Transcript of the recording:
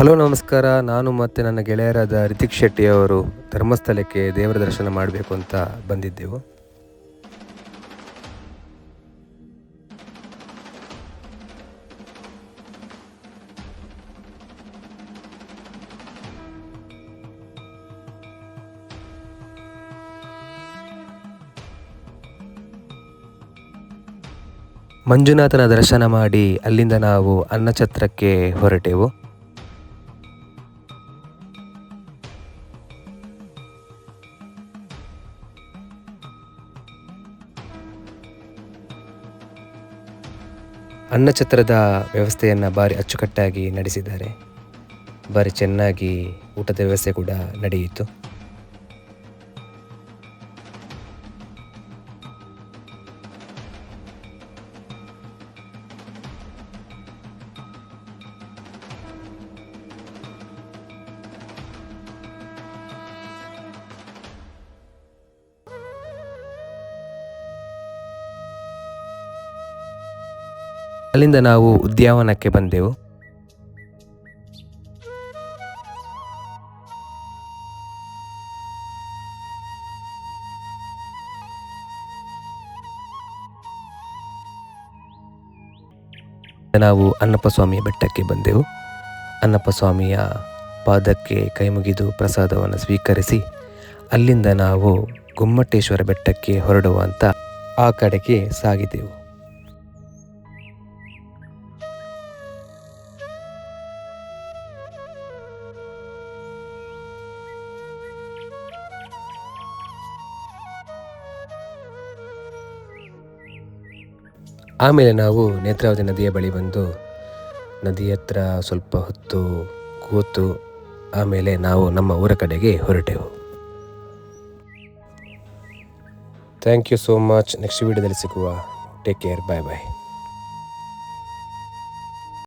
Hello, ನಮಸ್ಕಾರ. ನಾನು ಮತ್ತು ನನ್ನ ಗೆಳೆಯರಾದ ರಿತಿಕ್ ಶೆಟ್ಟಿ ಅವರು ಧರ್ಮಸ್ಥಳಕ್ಕೆ ದೇವರ ದರ್ಶನ ಮಾಡಬೇಕು ಅಂತ ಬಂದಿದ್ದೆವು. ಮಂಜುನಾಥನ ದರ್ಶನ ಮಾಡಿ ಅಲ್ಲಿಂದ ನಾವು ಅನ್ನಛತ್ರಕ್ಕೆ ಹೊರಟೆವು. ಅನ್ನಛತ್ರದ ವ್ಯವಸ್ಥೆಯನ್ನು ಭಾರಿ ಅಚ್ಚುಕಟ್ಟಾಗಿ ನಡೆಸಿದ್ದಾರೆ. ಭಾರಿ ಚೆನ್ನಾಗಿ ಊಟದ ವ್ಯವಸ್ಥೆ ಕೂಡ ನಡೆಯಿತು. ಅಲ್ಲಿಂದ ನಾವು ಉದ್ಯಾನವನಕ್ಕೆ ಬಂದೆವು. ನಾವು ಅನ್ನಪ್ಪ ಸ್ವಾಮಿಯ ಬೆಟ್ಟಕ್ಕೆ ಬಂದೆವು. ಅನ್ನಪ್ಪ ಸ್ವಾಮಿಯ ಪಾದಕ್ಕೆ ಕೈ ಮುಗಿದು ಪ್ರಸಾದವನ್ನು ಸ್ವೀಕರಿಸಿ, ಅಲ್ಲಿಂದ ನಾವು ಗುಮ್ಮಟೇಶ್ವರ ಬೆಟ್ಟಕ್ಕೆ ಹೊರಡುವಂತ ಆ ಕಡೆಗೆ ಸಾಗಿದೆವು. ಆಮೇಲೆ ನಾವು ನೇತ್ರಾವತಿ ನದಿಯ ಬಳಿ ಬಂದು ನದಿ ಹತ್ರ ಸ್ವಲ್ಪ ಹೊತ್ತು ಕೂತು ಆಮೇಲೆ ನಾವು ನಮ್ಮ ಊರ ಕಡೆಗೆ ಹೊರಟೆವು. Thank you so much next ವೀಡಿಯೋದಲ್ಲಿ ಸಿಗುವ. ಟೇಕ್ ಕೇರ್ ಬಾಯ್ ಬಾಯ್